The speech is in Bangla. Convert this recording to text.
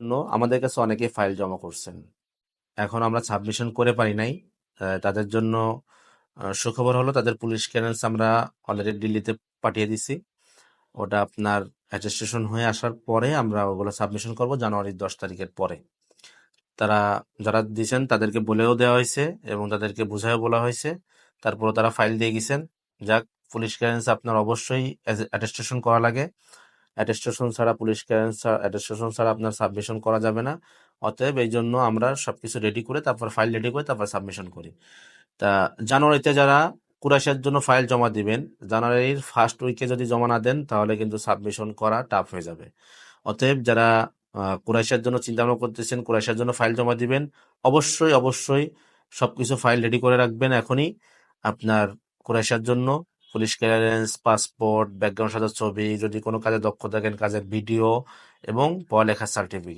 জন্য আমাদের কাছে অনেকেই ফাইল জমা করছেন। এখন আমরা সাবমিশন করে পারি নাই। তাদের জন্য সুখবর হলো তাদের পুলিশ ক্লিয়ারেন্স আমরা অলরেডি দিল্লিতে পাঠিয়ে দিছি। ওটা আপনার অ্যাটেস্টেশন হয়ে আসার পরে আমরা ওগুলো সাবমিশন করব জানুয়ারির দশ তারিখের পরে। তারা, যারা দিয়েছেন তাদেরকে বলেও দেওয়া হয়েছে এবং তাদেরকে বুঝাইও বলা হয়েছে। তারপরে তারা ফাইল দিয়ে গেছেন। যাক, পুলিশ ক্লিয়ারেন্স আপনার অবশ্যই অ্যাটেস্টেশন করা লাগে। অ্যাটেস্টেশন ছাড়া পুলিশ ক্লিয়ারেন্স অ্যাটেস্টেশন ছাড়া আপনার সাবমিশন করা যাবে না। অতএব এই জন্য আমরা সবকিছু রেডি করে, তারপর ফাইল রেডি করে, তারপর সাবমিশন করি। তা জানুয়ারিতে যারা কুরাশের জন্য ফাইল জমা দিবেন, জানুয়ারির ফার্স্ট উইকে যদি জমা না দেন, তাহলে কিন্তু সাবমিশন করা টাফ হয়ে যাবে। অতএব যারা কুরাইশের জন্য চিন্তা ভাবনা করতেছেন, কুরাইশের জন্য ফাইল জমা দিবেন, অবশ্যই অবশ্যই সবকিছু ফাইল রেডি করে রাখবেন এখনই। আপনার কুরাইশের জন্য পুলিশ ক্লিয়ারেন্স, পাসপোর্ট, ব্যাকগ্রাউন্ড সাজার ছবি, যদি কোনো কাজে দক্ষ থাকেন, কাজের ভিডিও এবং পড়ালেখার সার্টিফিকেট